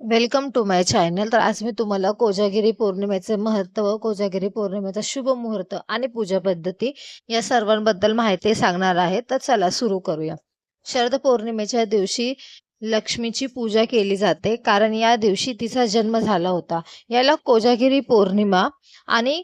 Welcome to my channel तर आज मी तुम्हाला कोजागिरी पौर्णिमेचे महत्त्व कोजागिरी पौर्णिमेचा शुभ मुहूर्त आणि पूजा पद्धती या सर्वांबद्दल माहिती सांगणार आहे. तर चला सुरू करूया. शरद पौर्णिमेच्या दिवशी लक्ष्मीची पूजा केली जाते. कारण या दिवशी तिचा जन्म झाला होता. याला कोजागिरी पौर्णिमा आणि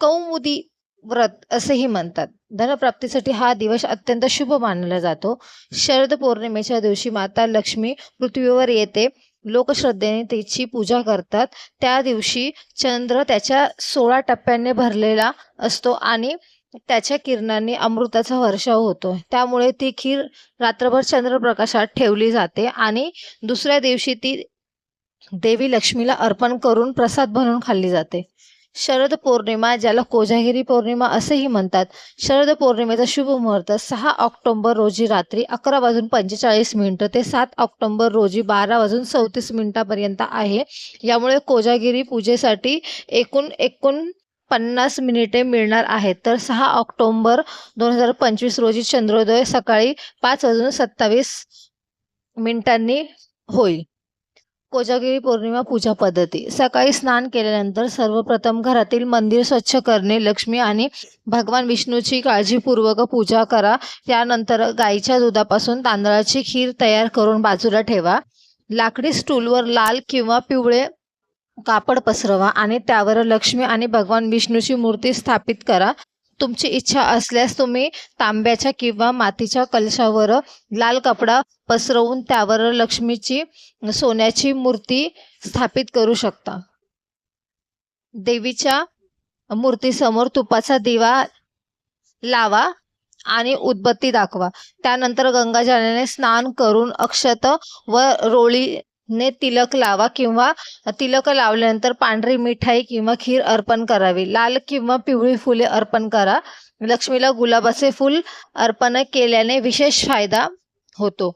कौमुदी व्रत असेही म्हणतात. धनप्राप्तीसाठी हा दिवस अत्यंत शुभ मानला जातो. शरद पौर्णिमेच्या दिवशी माता लक्ष्मी पृथ्वीवर येते. लोकश्रद्धेने त्याची पूजा करतात. त्या दिवशी चंद्र त्याच्या सोळा टप्प्यांनी भरलेला असतो आणि त्याच्या किरणांनी अमृताचा वर्षाव होतो. त्यामुळे ती खीर रात्रभर चंद्रप्रकाशात ठेवली जाते आणि दुसऱ्या दिवशी ती देवी लक्ष्मीला अर्पण करून प्रसाद बनवून खाल्ली जाते. शरद पौर्णिमा ज्याला कोजागिरी पौर्णिमा असेही म्हणतात. शरद पौर्णिमेचा शुभ मुहूर्त सहा ऑक्टोंबर रोजी रात्री अकरा वाजून पंचेचाळीस मिनिटं ते सात ऑक्टोंबर रोजी बारा वाजून चौतीस मिनिटापर्यंत आहे. यामुळे कोजागिरी पूजेसाठी एकूण एकूण पन्नास मिनिटे मिळणार आहेत. तर सहा ऑक्टोंबर दोन हजार पंचवीस रोजी चंद्रोदय सकाळी पाच वाजून सत्तावीस मिनिटांनी होईल. कोजागिरी पौर्णिमा पूजा पद्धती. सकाळी स्नान केल्यानंतर सर्वप्रथम घरातील मंदिर स्वच्छ करणे लक्ष्मी आणि भगवान विष्णूची काळजीपूर्वक पूजा करा. त्यानंतर गाईच्या दुधापासून तांदळाची खीर तयार करून बाजूला ठेवा. लाकडी स्टूलवर लाल किंवा पिवळे कापड पसरवा आणि त्यावर लक्ष्मी आणि भगवान विष्णूची मूर्ती स्थापित करा. तुमची इच्छा असल्यास तुम्ही तांब्याच्या किंवा मातीच्या कलशावर लाल कपडा पसरवून त्यावर लक्ष्मीची सोन्याची मूर्ती स्थापित करू शकता. देवीच्या मूर्तीसमोर तुपाचा दिवा लावा आणि उदबत्ती दाखवा. त्यानंतर गंगाजलाने स्नान करून अक्षत व रोळी ने तिलक लावा किंवा तिलक लावल्यानंतर पांढरी मिठाई किंवा खीर अर्पण करावी. लाल किंवा पिवळी फुले अर्पण करा. लक्ष्मीला गुलाबाचे फूल अर्पण केल्याने विशेष फायदा होतो.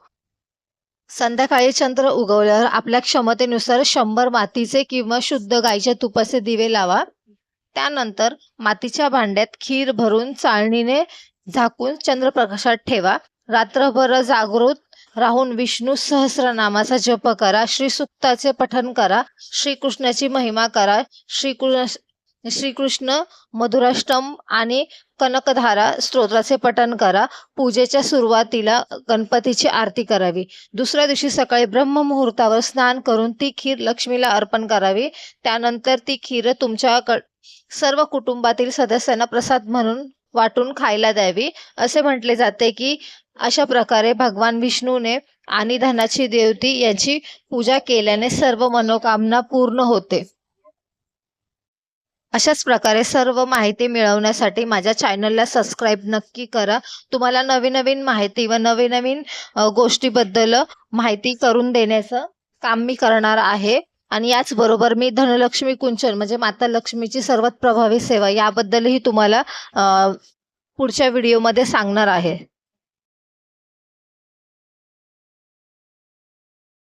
संध्याकाळी चंद्र उगवल्यावर आपल्या क्षमतेनुसार शंभर मातीचे किंवा शुद्ध गाईच्या तुपाचे दिवे लावा. त्यानंतर मातीच्या भांड्यात खीर भरून चाळणीने झाकून चंद्रप्रकाशात ठेवा. रात्रभर जागृत राहून विष्णू सहस्रनामाचा जप करा श्री सुक्ताचे पठन करा श्रीकृष्णाची महिमा करा श्रीकृष्ण श्रीकृष्ण मधुराष्टम आणि कनकधारा स्तोत्राचे पठण करा पूजेच्या सुरुवातीला गणपतीची आरती करावी. दुसऱ्या दिवशी सकाळी ब्रह्ममुहूर्तावर स्नान करून ती खीर लक्ष्मीला अर्पण करावी. त्यानंतर ती खीर तुमच्या सर्व कुटुंबातील सदस्यांना प्रसाद म्हणून वाटून खायला द्यावी. असे म्हटले जाते की अशा प्रकारे भगवान विष्णूने आणि धनाची देवती यांची पूजा केल्याने सर्व मनोकामना पूर्ण होते. अशाच प्रकारे सर्व माहिती मिळवण्यासाठी माझ्या चॅनलला सबस्क्राईब नक्की करा. तुम्हाला नवीन नवीन माहिती व नवीन नवीन गोष्टीबद्दल माहिती करून देण्याचं काम मी करणार आहे. आणि याचबरोबर मी धनलक्ष्मी कुंचन म्हणजे माता लक्ष्मीची सर्वात प्रभावी सेवा याबद्दलही तुम्हाला पुढच्या व्हिडिओमध्ये सांगणार आहे.